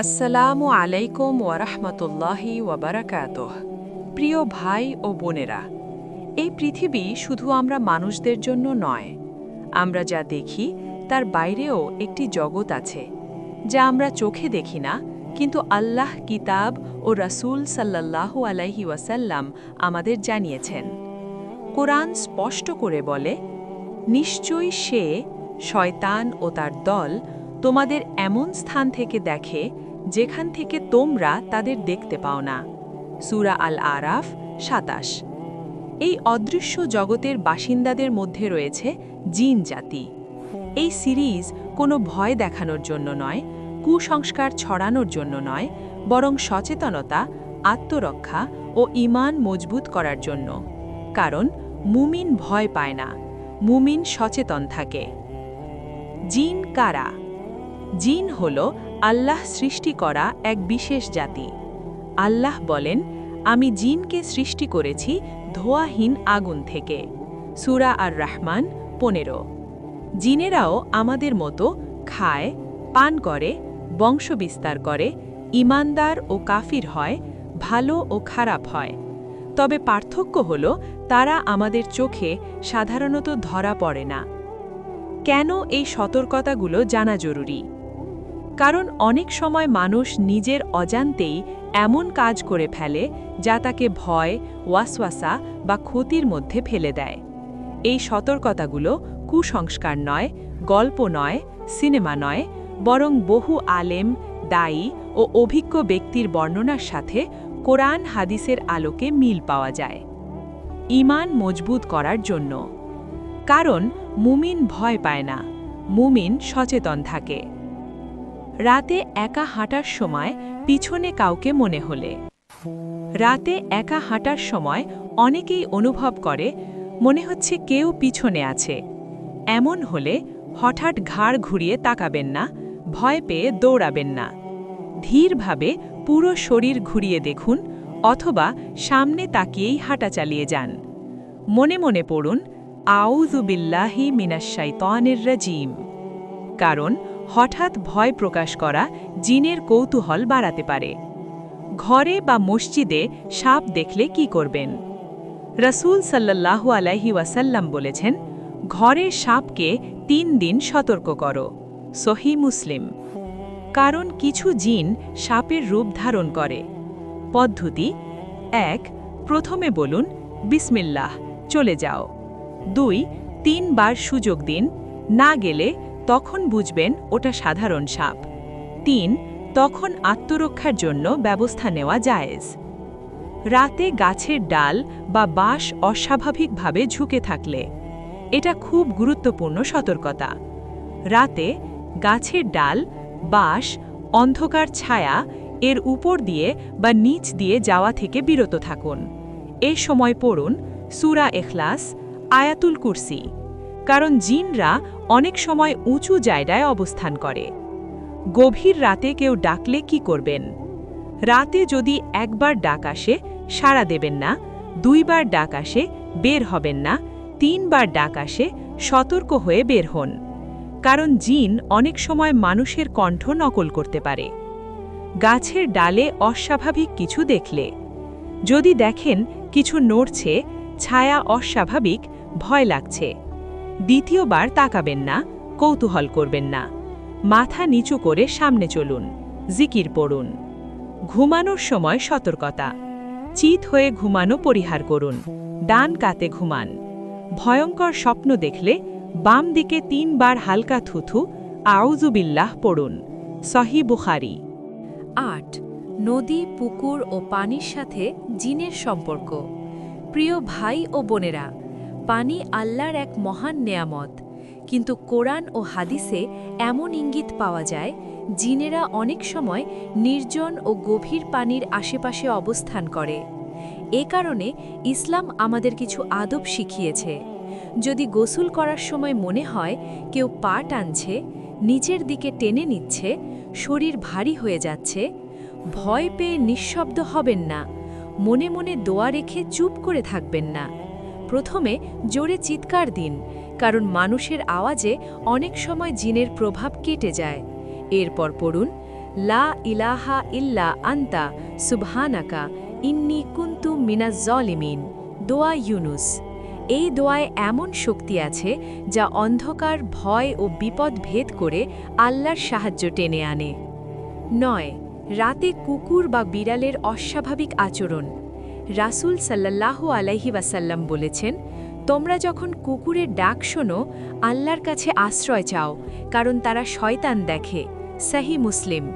আসসালামু আলাইকুম ওয়ারাহমাতুল্লাহি ওয়াবারাকাতুহ প্রিয় ভাই ও বোনেরা, এই পৃথিবী শুধু আমরা মানুষদের জন্য নয়, আমরা যা দেখি তার বাইরেও একটি জগৎ আছে, যা আমরা চোখে দেখি না, কিন্তু আল্লাহ কিতাব ও রাসূল সাল্লাল্লাহু আলাইহি ওয়াসাল্লাম আমাদের জানিয়েছেন। কোরআন স্পষ্ট করে বলে, নিশ্চয়ই সে, শয়তান ও তার দল তোমাদের এমন স্থান থেকে দেখে যেখান থেকে তোমরা তাদের দেখতে পাও না। সুরা আল আরাফ সাতাশ। এই অদৃশ্য জগতের বাসিন্দাদের মধ্যে রয়েছে জিন জাতি। এই সিরিজ কোনো ভয় দেখানোর জন্য নয়, কুসংস্কার ছড়ানোর জন্য নয়, বরং সচেতনতা, আত্মরক্ষা ও ঈমান মজবুত করার জন্য। কারণ মুমিন ভয় পায় না, মুমিন সচেতন থাকে। জিন কারা? জিন হল আল্লাহ সৃষ্টি করা এক বিশেষ জাতি। আল্লাহ বলেন, আমি জিনকে সৃষ্টি করেছি ধোয়াহীন আগুন থেকে। সুরা আর রহমান পনেরো। জিনেরাও আমাদের মতো খায়, পান করে, বংশবিস্তার করে ইমানদার ও কাফির হয়, ভালো ও খারাপ হয়। তবে পার্থক্য হল, তারা আমাদের চোখে সাধারণত ধরা পড়ে না। কেন এই সতর্কতাগুলো জানা জরুরি? কারণ অনেক সময় মানুষ নিজের অজান্তেই এমন কাজ করে ফেলে যা তাকে ভয়, ওয়াসওয়াসা বা ক্ষতির মধ্যে ফেলে দেয়। এই সতর্কতাগুলো কুসংস্কার নয়, গল্প নয়, সিনেমা নয়, বরং বহু আলেম, দায়ী ও অভিজ্ঞ ব্যক্তির বর্ণনার সাথে কোরআন হাদিসের আলোকে মিল পাওয়া যায়। ঈমান মজবুত করার জন্য। কারণ মুমিন ভয় পায় না, মুমিন সচেতন থাকে। রাতে একা হাঁটার সময় পিছনে কাউকে মনে হলে। রাতে একা হাঁটার সময় অনেকেই অনুভব করে, মনে হচ্ছে কেউ পিছনে আছে। এমন হলে হঠাৎ ঘাড় ঘুরিয়ে তাকাবেন না, ভয় পেয়ে দৌড়াবেন না। ধীরভাবে পুরো শরীর ঘুরিয়ে দেখুন অথবা সামনে তাকিয়েই হাঁটা চালিয়ে যান। মনে মনে পড়ুন আউজুবিল্লাহি মিনাশাইতানের রাজিম। কারণ হঠাৎ ভয় প্রকাশ করা জিনের কৌতূহল বাড়াতে পারে। ঘরে বা মসজিদে সাপ দেখলে কি করবেন? রসুল সাল্লাল্লাহু আলাইহি ওয়াসাল্লাম বলেছেন, ঘরে সাপকে তিন দিন সতর্ক করো। সহি মুসলিম। কারণ কিছু জিন সাপের রূপ ধারণ করে। পদ্ধতি, এক, প্রথমে বলুন, বিসমিল্লাহ, চলে যাও। দুই, তিনবার সুযোগ দিন, না গেলে তখন বুঝবেন ওটা সাধারণ সাপ। তিন, তখন আত্মরক্ষার জন্য ব্যবস্থা নেওয়া জায়েজ। রাতে গাছের ডাল বা বাঁশ অস্বাভাবিকভাবে ঝুঁকে থাকলে, এটা খুব গুরুত্বপূর্ণ সতর্কতা। রাতে গাছের ডাল, বাঁশ, অন্ধকার ছায়া এর উপর দিয়ে বা নিচ দিয়ে যাওয়া থেকে বিরত থাকুন। এ সময় পড়ুন সুরা এখলাস, আয়াতুল কুরসি। কারণ জিনরা অনেক সময় উঁচু জায়গায় অবস্থান করে। গভীর রাতে কেউ ডাকলে কি করবেন? রাতে যদি একবার ডাক আসে, সাড়া দেবেন না, দুইবার ডাক আসে, বের হবেন না, তিনবার ডাক আসে, সতর্ক হয়ে বের হন। কারণ জিন অনেক সময় মানুষের কণ্ঠ নকল করতে পারে। গাছের ডালে অস্বাভাবিক কিছু দেখলে। যদি দেখেন কিছু নড়ছে, ছায়া অস্বাভাবিক, ভয় লাগছে। দ্বিতীয়বার তাকাবেন না, কৌতূহল করবেন না। মাথা নিচু করে সামনে চলুন, জিকির পড়ুন। ঘুমানোর সময় সতর্কতা। চিত হয়ে ঘুমানো পরিহার করুন। ডান কাতে ঘুমান। ভয়ঙ্কর স্বপ্ন দেখলে বাম দিকে তিনবার হালকা থুথু আউজুবিল্লাহ পড়ুন। সহি বুখারি। আট। নদী, পুকুর ও পানির সাথে জিনের সম্পর্ক। প্রিয় ভাই ও বোনেরা পানি আল্লাহর এক মহান নেয়ামত। কিন্তু কোরআন ও হাদিসে এমন ইঙ্গিত পাওয়া যায়, জিনেরা অনেক সময় নির্জন ও গভীর পানির আশেপাশে অবস্থান করে। এ কারণে ইসলাম আমাদের কিছু আদব শিখিয়েছে। যদি গোসল করার সময় মনে হয় কেউ পা টানছে, নিচের দিকে টেনে নিচ্ছে, শরীর ভারী হয়ে যাচ্ছে, ভয় পেয়ে নিঃশব্দ হবেন না, মনে মনে দোয়া রেখে চুপ করে থাকবেন না। প্রথমে জোরে চিৎকার দিন, কারণ মানুষের আওয়াজে অনেক সময় জিনের প্রভাব কেটে যায়। এরপর পড়ুন, লা ইলাহা ইল্লা আন্তা, সুবহানাকা, ইন্নি কুন্তু মিনাজ জলিমিন। দোয়া ইউনুস। এই দোয়ায় এমন শক্তি আছে যা অন্ধকার, ভয় ও বিপদ ভেদ করে আল্লাহর সাহায্য টেনে আনে। নয়, রাতে কুকুর বা বিড়ালের অস্বাভাবিক আচরণ। রাসূল সাল্লাল্লাহু আলাইহি ওয়াসাল্লাম বলেছেন, তোমরা যখন কুকুরের ডাক শোনো, আল্লাহর কাছে আশ্রয় চাও, কারণ তারা শয়তান দেখে। সাহি মুসলিম।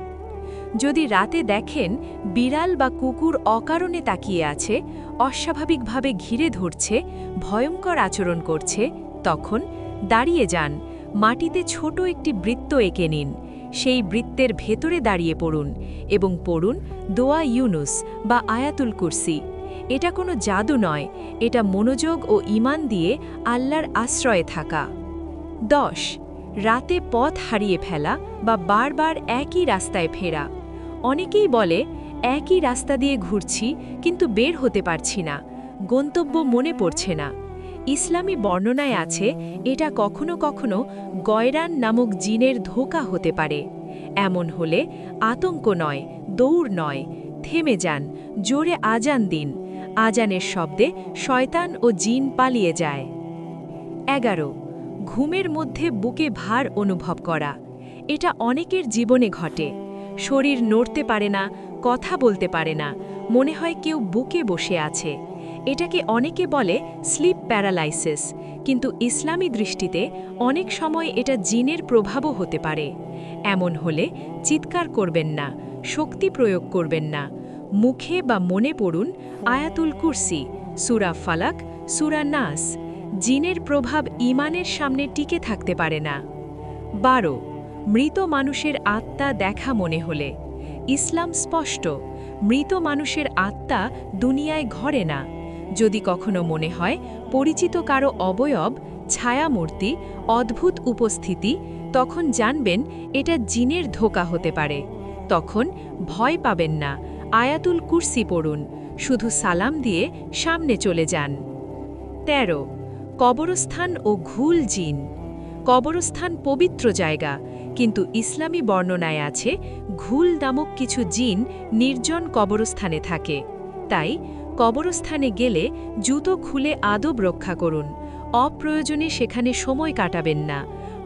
যদি রাতে দেখেন বিড়াল বা কুকুর অকারণে তাকিয়ে আছে, অস্বাভাবিকভাবে ঘিরে ধরছে, ভয়ঙ্কর আচরণ করছে, তখন দাঁড়িয়ে যান, মাটিতে ছোট একটি বৃত্ত এঁকে নিন, সেই বৃত্তের ভেতরে দাঁড়িয়ে পড়ুন এবং পড়ুন দোয়া ইউনুস বা আয়াতুল কুরসি। এটা কোনো জাদু নয়, এটা মনোযোগ ও ইমান দিয়ে আল্লাহর আশ্রয়ে থাকা। দশ, রাতে পথ হারিয়ে ফেলা বা বারবার একই রাস্তায় ফেরা। অনেকেই বলে, একই রাস্তা দিয়ে ঘুরছি, কিন্তু বের হতে পারছি না, গন্তব্য মনে পড়ছে না। ইসলামী বর্ণনায় আছে, এটা কখনো কখনো গয়রান নামক জিনের ধোকা হতে পারে। এমন হলে আতঙ্ক নয়, দৌড় নয়, থেমে যান, জোরে আজান দিন। আজানের শব্দে শয়তান ও জিন পালিয়ে যায়। এগারো। ঘুমের মধ্যে বুকে ভার অনুভব করা। এটা অনেকের জীবনে ঘটে। শরীর নড়তে পারে না, কথা বলতে পারে না, মনে হয় কেউ বুকে বসে আছে। এটাকে অনেকে বলে স্লিপ প্যারালাইসিস, কিন্তু ইসলামী দৃষ্টিতে অনেক সময় এটা জিনের প্রভাবও হতে পারে। এমন হলে চিৎকার করবেন না, শক্তি প্রয়োগ করবেন না মুখে বা মনে পড়ুন আয়াতুল কুরসি, সুরা ফালাক, সুরা নাস। জিনের প্রভাব ইমানের সামনে টিকে থাকতে পারে না। বারো, মৃত মানুষের আত্মা দেখা মনে হলে। ইসলাম স্পষ্ট, মৃত মানুষের আত্মা দুনিয়ায় ঘরে না। যদি কখনো মনে হয় পরিচিত কারও অবয়ব, ছায়ামূর্তি, অদ্ভুত উপস্থিতি, তখন জানবেন এটা জিনের ধোকা হতে পারে। তখন ভয় পাবেন না। আয়াতুল কুরসি পড়ুন, শুধু সালাম দিয়ে সামনে চলে যান। ১৩ কবরস্থান ও ঘুল জিন। কবরস্থান পবিত্র জায়গা, কিন্তু ইসলামী বর্ণনায় আছে, ঘুল নামক কিছু জিন নির্জন কবরস্থানে থাকে। তাই, কবরস্থানে গেলে জুতো খুলে আদব রক্ষা করুন, অপ্রয়োজনে সেখানে সময় কাটাবেন না,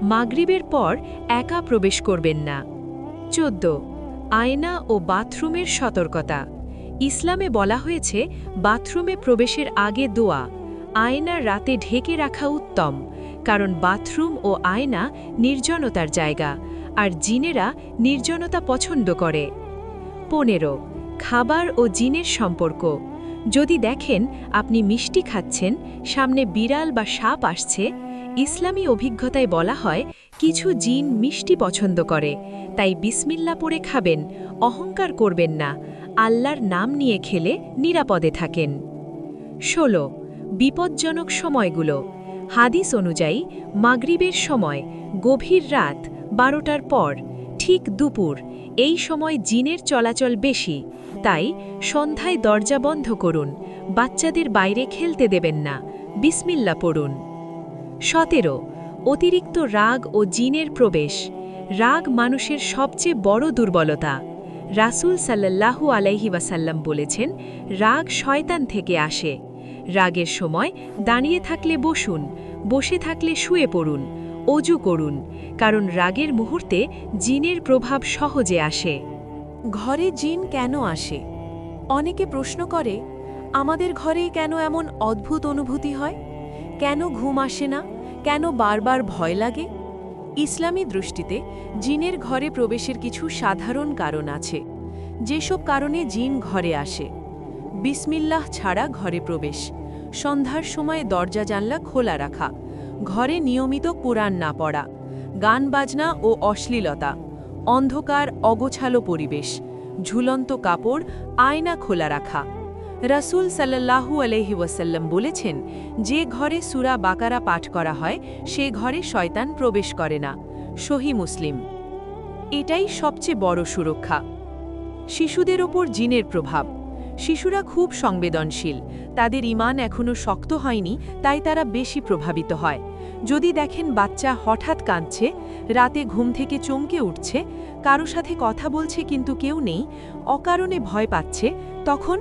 মাগরিবের পর একা প্রবেশ করবেন না। চোদ্দ আয়না ও বাথরুমের সতর্কতা। ইসলামে বলা হয়েছে, বাথরুমে প্রবেশের আগে দোয়া, আয়না রাতে ঢেকে রাখা উত্তম, কারণ বাথরুম ও আয়না নির্জনতার জায়গা, আর জিনেরা নির্জনতা পছন্দ করে। পনেরো, খাবার ও জিনের সম্পর্ক। যদি দেখেন আপনি মিষ্টি খাচ্ছেন, সামনে বিড়াল বা সাপ আসছে ইসলামী অভিজ্ঞতায় বলা হয়, কিছু জিন মিষ্টি পছন্দ করে, তাই বিসমিল্লা পরে খাবেন, অহংকার করবেন না, আল্লাহর নাম নিয়ে খেলে নিরাপদে থাকেন। ষোলো, বিপজ্জনক সময়গুলো। হাদিস অনুযায়ী, মাগরিবের সময়, গভীর রাত, বারোটার পর, ঠিক দুপুর, এই সময় জিনের চলাচল বেশি, তাই সন্ধ্যায় দরজা বন্ধ করুন, বাচ্চাদের বাইরে খেলতে দেবেন না, বিসমিল্লা পড়ুন। সতেরো, অতিরিক্ত রাগ ও জিনের প্রবেশ, রাগ মানুষের সবচেয়ে বড় দুর্বলতা। রাসূল সাল্লাল্লাহু আলাইহি ওয়াসাল্লাম বলেছেন, রাগ শয়তান থেকে আসে। রাগের সময় দাঁড়িয়ে থাকলে বসুন, বসে থাকলে শুয়ে পড়ুন, অজু করুন, কারণ রাগের মুহূর্তে জিনের প্রভাব সহজে আসে। ঘরে জিন কেন আসে? অনেকে প্রশ্ন করে, আমাদের ঘরে কেন এমন অদ্ভুত অনুভূতি হয়? কেন ঘুম আসে না? কেন বারবার ভয় লাগে? ইসলামী দৃষ্টিতে জিনের ঘরে প্রবেশের কিছু সাধারণ কারণ আছে। যেসব কারণে জিন ঘরে আসে। বিসমিল্লাহ ছাড়া ঘরে প্রবেশ। সন্ধ্যার সময় দরজা জানলা খোলা রাখা। ঘরে নিয়মিত কোরআন না পড়া। গান বাজনা ও অশ্লীলতা। অন্ধকার, অগোছালো পরিবেশ। ঝুলন্ত কাপড়, আয়না খোলা রাখা। রাসূল সাল্লাল্লাহু আলহি ওয়াসাল্লাম বলেছেন, যে ঘরে সুরা বাকারা পাঠ করা হয়, সে ঘরে শয়তান প্রবেশ করে না। সহি মুসলিম। এটাই সবচেয়ে বড় সুরক্ষা। শিশুদের ওপর জিনের প্রভাব। শিশুরা খুব সংবেদনশীল। তাদের ইমান এখনও শক্ত হয়নি, তাই তারা বেশি প্রভাবিত হয়। যদি দেখেন বাচ্চা হঠাৎ কাঁদছে, রাতে ঘুম থেকে চমকে উঠছে, কারও সাথে কথা বলছে কিন্তু কেউ নেই, অকারণে ভয় পাচ্ছে, তখন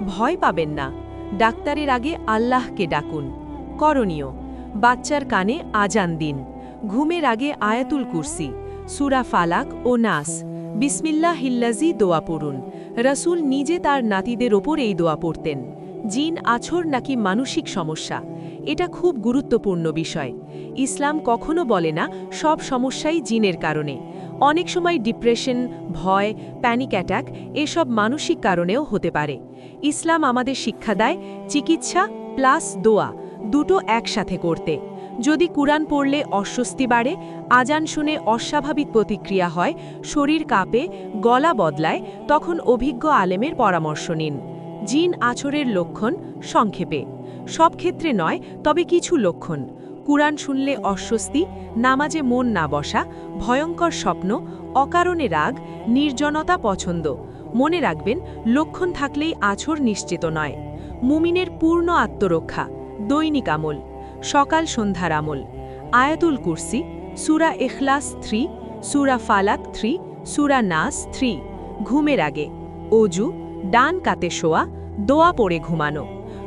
ভয় পাবেন না। ডাক্তারের আগে আল্লাহকে ডাকুন। করণীয়, বাচ্চার কানে আজান দিন। ঘুমের আগে আয়াতুল কুরসি, সুরা ফালাক ও নাস। বিসমিল্লাহ হিল্লাজি দোয়া পড়ুন। রাসূল নিজে তার নাতিদের ওপর এই দোয়া পড়তেন। জিন আছর নাকি মানসিক সমস্যা? এটা খুব গুরুত্বপূর্ণ বিষয়। ইসলাম কখনো বলে না, সব সমস্যাই জিনের কারণে। অনেক সময় ডিপ্রেশন ভয় প্যানিক অ্যাটাক এসব মানসিক কারণেও হতে পারে। ইসলাম আমাদের শিক্ষা দেয়, চিকিৎসা প্লাস দোয়া, দুটো একসাথে করতে। যদি কুরআন পড়লে অস্বস্তি বাড়ে আজান শুনে অস্বাভাবিক প্রতিক্রিয়া হয়, শরীর কাঁপে, গলা বদলায়, তখন অভিজ্ঞ আলেমের পরামর্শ নিন। জিন আছরের লক্ষণ সংক্ষেপে। সব ক্ষেত্রে নয়, তবে কিছু লক্ষণ। কুরআন শুনলে অস্বস্তি, নামাজে মন না বসা, ভয়ঙ্কর স্বপ্ন, অকারণে রাগ, নির্জনতা পছন্দ। মনে রাখবেন, লক্ষণ থাকলেই আছর নিশ্চিত নয়। মুমিনের পূর্ণ আত্মরক্ষা, দৈনিক আমল, সকাল সন্ধ্যার আমল। আয়াতুল কুরসি, সুরা এখলাস থ্রি, সুরা ফালাক থ্রি, সুরা নাস থ্রি। ঘুমের আগে, অজু, ডান কাতে শোয়া, দোয়া পড়ে ঘুমানো,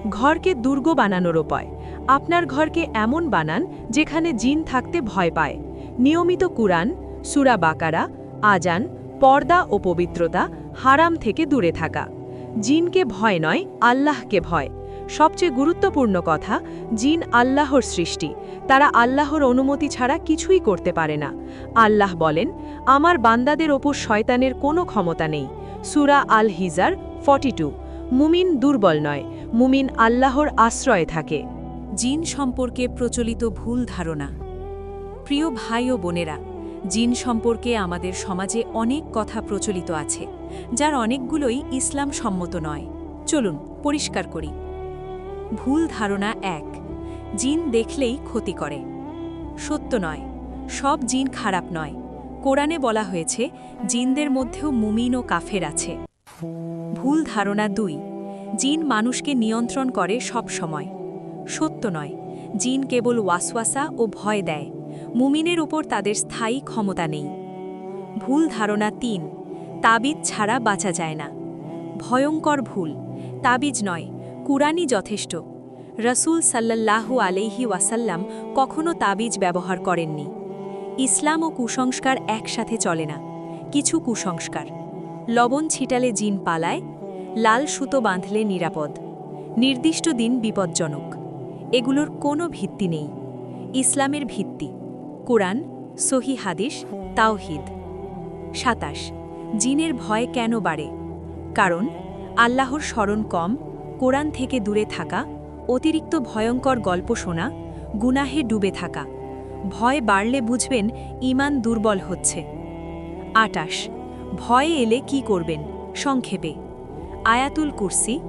ঘরকে দুর্গ বানানোর উপায়। আপনার ঘরকে এমন বানান যেখানে জিন থাকতে ভয় পায়। নিয়মিত কুরআন, সুরা বাকারা আজান পর্দা ও পবিত্রতা হারাম থেকে দূরে থাকা। জিনকে ভয় নয়, আল্লাহকে ভয়। সবচেয়ে গুরুত্বপূর্ণ কথা, জিন আল্লাহর সৃষ্টি। তারা আল্লাহর অনুমতি ছাড়া কিছুই করতে পারে না। আল্লাহ বলেন, আমার বান্দাদের ওপর শয়তানের কোনো ক্ষমতা নেই। সুরা আল হিজার ফর্টি মুমিন দুর্বল নয়। মুমিন আল্লাহর আশ্রয়ে থাকে। জিন সম্পর্কে প্রচলিত ভুল ধারণা। প্রিয় ভাই ও বোনেরা, জিন সম্পর্কে আমাদের সমাজে অনেক কথা প্রচলিত আছে, যার অনেকগুলোই ইসলাম সম্মত নয়। চলুন, পরিষ্কার করি। ভুল ধারণা এক, জিন দেখলেই ক্ষতি করে। সত্য নয়, সব জিন খারাপ নয়। কোরআনে বলা হয়েছে, জিনদের মধ্যেও মুমিন ও কাফের আছে। ভুল ধারণা দুই, জিন মানুষকে নিয়ন্ত্রণ করে সব সময় সত্য নয়। জিন কেবল ওয়াসওয়াসা ও ভয় দেয়। মুমিনের উপর তাদের স্থায়ী ক্ষমতা নেই। ভুল ধারণা তিন, তাবিজ ছাড়া বাঁচা যায় না। ভয়ঙ্কর ভুল। তাবিজ নয়, কুরআনই যথেষ্ট। রসুল সাল্লাল্লাহু আলাইহি ওয়াসাল্লাম কখনো তাবিজ ব্যবহার করেননি। ইসলাম ও কুসংস্কার একসাথে চলে না। কিছু কুসংস্কার। লবণ ছিটালে জিন পালায়, লাল সুতো বাঁধলে নিরাপদ। নির্দিষ্ট দিন বিপজ্জনক। এগুলোর কোনো ভিত্তি নেই। ইসলামের ভিত্তি, কোরআন, সহি হাদিস, তাওহিদ। সাতাশ, জিনের ভয় কেন বাড়ে? কারণ, আল্লাহর স্মরণ কম, কোরআন থেকে দূরে থাকা, অতিরিক্ত ভয়ঙ্কর গল্প শোনা, গুনাহে ডুবে থাকা। ভয় বাড়লে বুঝবেন ইমান দুর্বল হচ্ছে। আটাশ, ভয় এলে কি করবেন? সংক্ষেপে। আয়াতুল কুরসি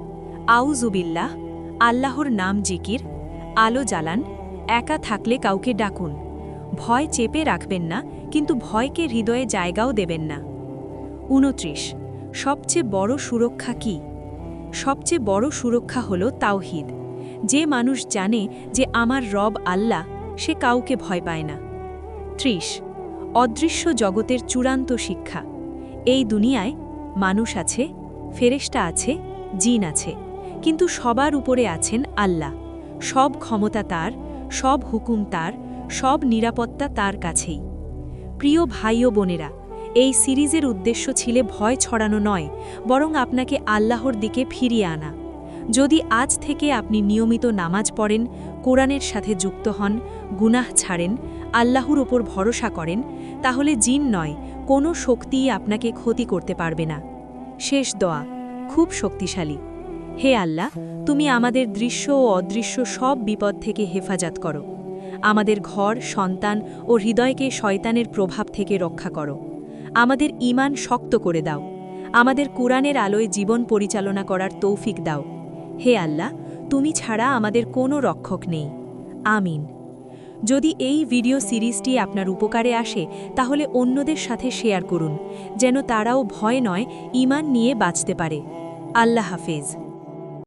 আউজুবিল্লাহ আল্লাহর নাম জিকির আলো জ্বালান, একা থাকলে কাউকে ডাকুন। ভয় চেপে রাখবেন না, কিন্তু ভয়কে হৃদয়ে জায়গাও দেবেন না। উনত্রিশ, সবচেয়ে বড় সুরক্ষা কি? সবচেয়ে বড় সুরক্ষা হল তাওহিদ। যে মানুষ জানে যে আমার রব আল্লাহ, সে কাউকে ভয় পায় না। ত্রিশ, অদৃশ্য জগতের চূড়ান্ত শিক্ষা। এই দুনিয়ায় মানুষ আছে, ফেরেশতা আছে, জিন আছে, কিন্তু সবার উপরে আছেন আল্লাহ। সব ক্ষমতা তার, সব হুকুম তার, সব নিরাপত্তা তার কাছেই। প্রিয় ভাই ও বোনেরা, এই সিরিজের উদ্দেশ্য ছিল ভয় ছড়ানো নয়, বরং আপনাকে আল্লাহর দিকে ফিরিয়ে আনা। যদি আজ থেকে আপনি নিয়মিত নামাজ পড়েন, কোরআনের সাথে যুক্ত হন, গুনাহ ছাড়েন, আল্লাহর ওপর ভরসা করেন, তাহলে জিন নয়, কোনো শক্তিই আপনাকে ক্ষতি করতে পারবে না। শেষ দোয়া, খুব শক্তিশালী। হে আল্লাহ, তুমি আমাদের দৃশ্য ও অদৃশ্য সব বিপদ থেকে হেফাজত করো। আমাদের ঘর, সন্তান ও হৃদয়কে শয়তানের প্রভাব থেকে রক্ষা করো। আমাদের ঈমান শক্ত করে দাও। আমাদের কোরআনের আলোয় জীবন পরিচালনা করার তৌফিক দাও। হে আল্লাহ, তুমি ছাড়া আমাদের কোনো রক্ষক নেই। আমিন। যদি এই ভিডিও সিরিজটি আপনার উপকারে আসে, তাহলে অন্যদের সাথে শেয়ার করুন, যেন তারাও ভয় নয়, ঈমান নিয়ে বাঁচতে পারে। আল্লাহ হাফেজ।